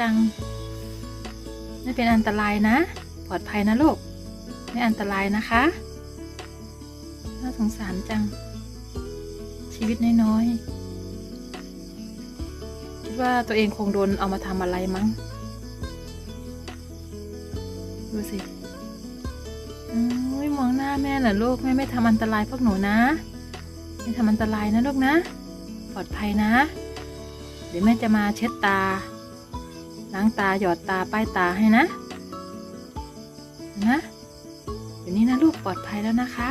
จัง ไม่เป็นอันตรายนะ ปลอดภัยนะลูก ไม่อันตรายนะคะ น่าสงสารจัง ชีวิตน้อยๆ คิดว่าตัวเองคงโดนเอามาทำอะไรมั้ง ดูสิอุ้ยมองหน้าแม่เหรอลูก แม่ไม่ทำอันตรายพวกหนูนะ ไม่ทำอันตรายนะลูกนะ ปลอดภัยนะ เดี๋ยวแม่จะมาเช็ดตา ล้างตาหยอดตาป้ายตาให้นะ นะเดี๋ยวนี้นะลูกปลอดภัยแล้วนะคะ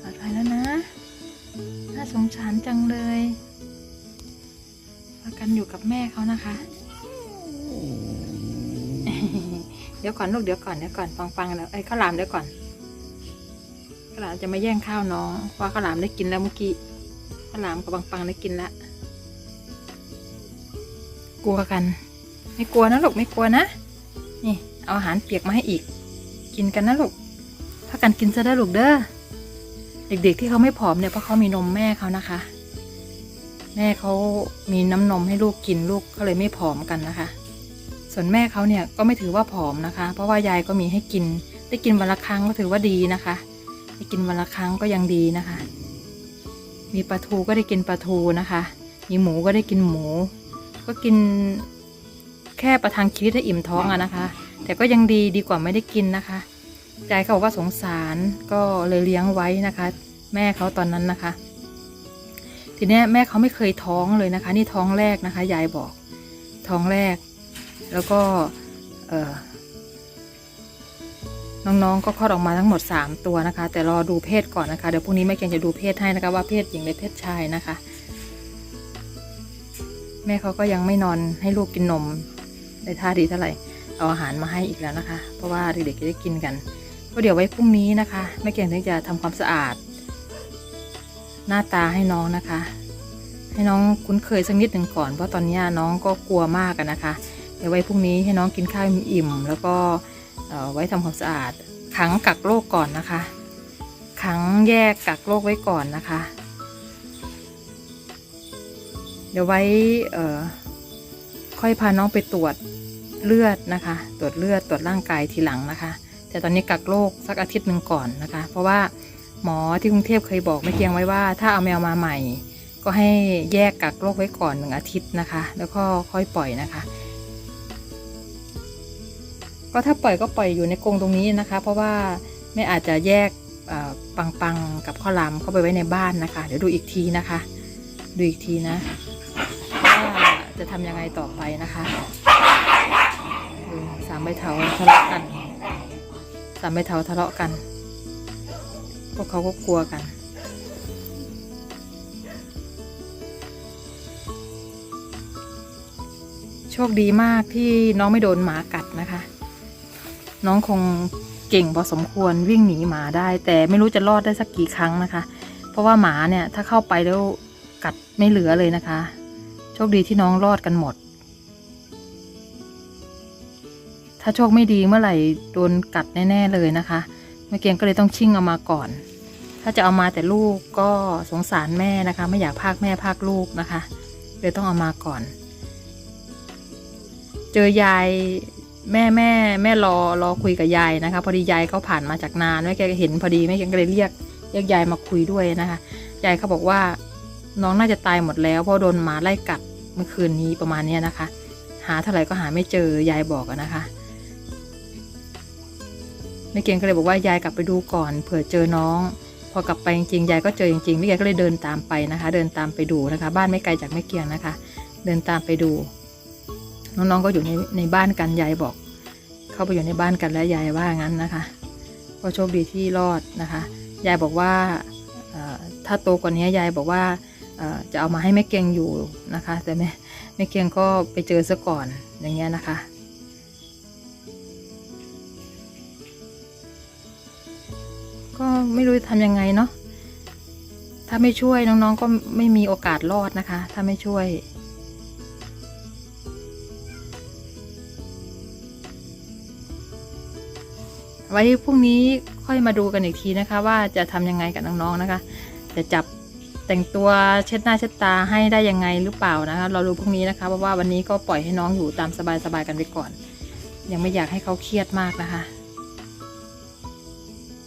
ปลอดภัยแล้วนะ น่าสงสารจังเลยพากันอยู่กับแม่เขานะคะ เดี๋ยวก่อนลูกเดี๋ยวก่อนเดี๋ยวก่อนฟังฟังแล้วไอ้ข้าวหลามเดี๋ยวก่อนข้าวหลามจะไมาแย่งข้าวน้องเพราะว่าข้าวหลามได้กินแล้วเมื่อกี้ข้าวหลามกับปังปังได้กินแล้ว ลัวกัน ไม่กลัวนะลูกไม่กลัวนะ นี่ เอาอาหารเปียกมาให้อีก กินกันนะลูกถ้ากันกินซะได้ลูกเด้อเด็กๆที่เขาไม่ผอมเนี่ยเพราะเขามีนมแม่เขานะคะ แม่เขามีน้ำนมให้ลูกกินลูกเขาเลยไม่ผอมกันนะคะ ส่วนแม่เขาเนี่ยก็ไม่ถือว่าผอมนะคะ เพราะว่ายายก็มีให้กิน ได้กินวันละครั้งก็ถือว่าดีนะคะได้กินวันละครั้งก็ยังดีนะคะ มีปลาทูก็ได้กินปลาทูนะคะ มีหมูก็ได้กินหมู ก็กินแค่ประทังชีวิตให้อิ่มท้องอะนะคะ แต่ก็ยังดีดีกว่าไม่ได้กินนะคะยายเขาบอกว่าสงสารก็เลยเลี้ยงไว้นะคะ แม่เขาตอนนั้นนะคะ ทีนี้แม่เขาไม่เคยท้องเลยนะคะ นี่ท้องแรกนะคะยายบอกท้องแรก แล้วก็เออน้องๆก็คลอดออกมาทั้งหมด 3 ตัวนะคะ แต่รอดูเพศก่อนนะคะ เดี๋ยวพรุ่งนี้แม่เกียงจะดูเพศให้นะคะว่าเพศหญิงหรือเพศชายนะคะ แม่เขาก็ยังไม่นอนให้ลูกกินนมได้ท่าดีเท่าไหร่ เอาอาหารมาให้อีกแล้วนะคะ เพราะว่าเด็กๆจะได้กินกัน ก็เดี๋ยวไว้พรุ่งนี้นะคะ แม่เกียงถึงจะทำความสะอาด หน้าตาให้น้องนะคะ ให้น้องคุ้นเคยสักนิดหนึ่งก่อน เพราะตอนนี้น้องก็กลัวมากอะนนะคะ เดี๋ยวไว้พรุ่งนี้ให้น้องกินข้าวอิ่ม แล้วก็เอ่อไว้ทำความสะอาดขังกักโรคก่อนนะคะขังแยกกักโรคไว้ก่อนนะคะ เดี๋ยวไว้เอ่อค่อยพาน้องไปตรวจเลือดนะคะ ตรวจเลือดตรวจร่างกายทีหลังนะคะ แต่ตอนนี้กักโรคสักอาทิตย์หนึ่งก่อนนะคะ เพราะว่าหมอที่กรุงเทพเคยบอกไม่เกียงไว้ว่า ถ้าเอาแมวมาใหม่ ก็ให้แยกกักโรคไว้ก่อนหนึ่งอาทิตย์นะคะ แล้วก็ค่อยปล่อยนะคะ ก็ถ้าปล่อยก็ปล่อยอยู่ในกรงตรงนี้นะคะ เพราะว่าไม่อาจจะแยกปังปังกับข้าวหลามเข้าไปไว้ในบ้านนะคะ เดี๋ยวดูอีกทีนะคะ ดูอีกทีนะ จะทำยังไงต่อไปนะคะสามใบเถาทะเลาะกัน สามใบเถาทะเลาะกัน พวกเขาก็กลัวกันโชคดีมากที่น้องไม่โดนหมากัดนะคะ น้องคงเก่งพอสมควรวิ่งหนีหมาได้ แต่ไม่รู้จะรอดได้สักกี่ครั้งนะคะ เพราะว่าหมาเนี่ยถ้าเข้าไปแล้วกัดไม่เหลือเลยนะคะ ชคดีที่น้องรอดกันหมด ถ้าโชคไม่ดีเมื่อไหร่โดนกัดแน่ ๆ เลยนะคะแม่เกียงก็เลยต้องชิ่งเอามาก่อน ถ้าจะเอามาแต่ลูกก็สงสารแม่นะคะ ไม่อยากพากแม่พากลูกนะคะเลยต้องเอามาก่อน เจอยายแม่แม่แม่รอรอคุยกับยายนะคะ พอดียายเขาผ่านมาจากนานแม่แกเห็นพอดีแม่แกก็เลยเรียกเรียกยายมาคุยด้วยนะคะยายเขาบอกว่าน้องน่าจะตายหมดแล้วเพราะโดนหมาไล่กัด เมื่อคืนนี้ประมาณนี้นะคะ หาเท่าไหร่ก็หาไม่เจอยายบอกนะคะแม่เกียงก็เลยบอกว่ายายกลับไปดูก่อนเผื่อเจอน้อง พอกลับไปจริงๆยายก็เจอจริงๆแม่เกียงก็เลยเดินตามไปนะคะ เดินตามไปดูนะคะ บ้านไม่ไกลจากแม่เกียงนะคะ เดินตามไปดู น้องๆก็อยู่ในในบ้านกันยายบอก เข้าไปอยู่ในบ้านกันแล้วยายว่างั้นนะคะก็โชคดีที่รอดนะคะยายบอกว่าถ้าโตกว่านี้ยายบอกว่า จะเอามาให้แม่เกียงอยู่นะคะ แต่แม่แม่เกียงก็ไปเจอซะก่อนอย่างเงี้ยนะคะ ก็ไม่รู้ทำยังไงเนาะถ้าไม่ช่วยน้องๆก็ไม่มีโอกาสรอดนะคะ ถ้าไม่ช่วยไว้พรุ่งนี้ค่อยมาดูกันอีกทีนะคะ ว่าจะทำยังไงกับน้องๆนะคะ จะจับ แต่งตัวเช็ดหน้าเช็ดตาให้ได้ยังไงหรือเปล่านะคะ เรารู้พรุ่งนี้นะคะเพราะว่าวันนี้ก็ปล่อยให้น้องอยู่ตามสบายๆกันไปก่อน ยังไม่อยากให้เขาเครียดมากนะคะ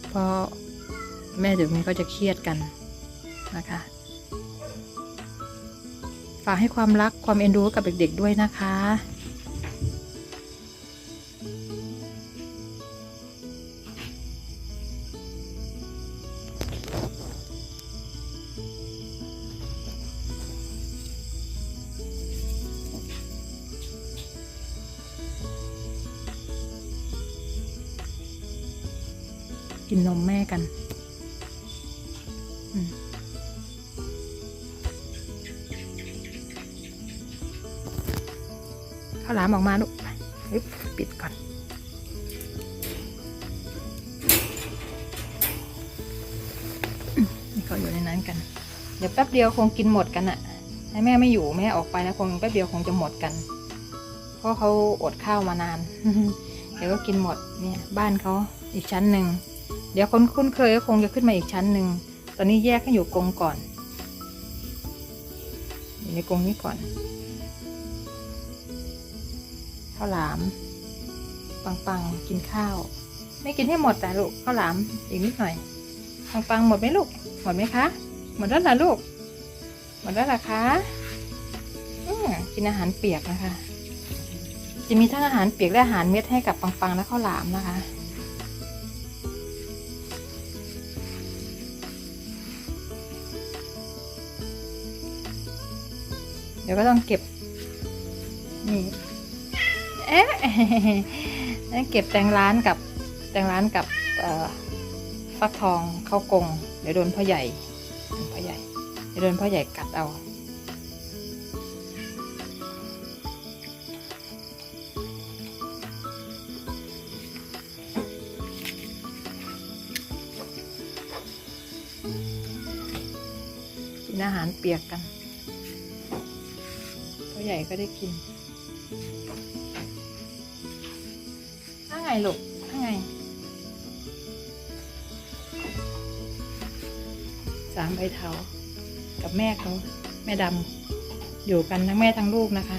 เพราะแม่เดี๋ยวนี้ก็จะเครียดกันนะคะฝากให้ความรักความเอ็นดูกับเด็กๆด้วยนะคะ กินนมแม่กัน ข้าวหลามออกมาลูกไปปิดก่อนนี่เขาอยู่ในนั้นกัน เดี๋ยวแป๊บเดียวคงกินหมดกันอะให้แม่ไม่อยู่แม่ออกไปนะคงแป๊บเดียวคงจะหมดกัน เพราะเขาอดข้าวมานาน เดี๋ยวก็กินหมดเนี่ยบ้านเขาอีกชั้นหนึ่ง เดี๋ยวคนคุ้นเคยก็คงจะขึ้นมาอีกชั้นหนึ่ง ตอนนี้แยกให้อยู่กรงก่อน อยู่ในกรงนี้ก่อนข้าวหลาม ปังปังกินข้าว ไม่กินให้หมดแต่ลูกข้าวหลามอีกนิดหน่อย ปังปังหมดไหมลูก หมดไหมคะ หมดแล้วล่ะลูก หมดแล้วล่ะคะกินอาหารเปียกนะคะ จะมีทั้งอาหารเปียกและอาหารเม็ดให้กับปังปังและข้าวหลามนะคะ เดี๋ยวก็ต้องเก็บ นี่เอ๊ะเก็บแตงร้านกับแตงร้านกับฟักทองเข้ากง เดี๋ยวโดนพ่อใหญ่พ่อใหญ่เดี๋ยวโดนพ่อใหญ่กัดเอากินอาหารเปียกกัน พ่อใหญ่ก็ได้กินถ้าไงลูกถ้าไงสามใบเถากับแม่เขาแม่ดำอยู่กันทั้งแม่ทั้งลูกนะคะ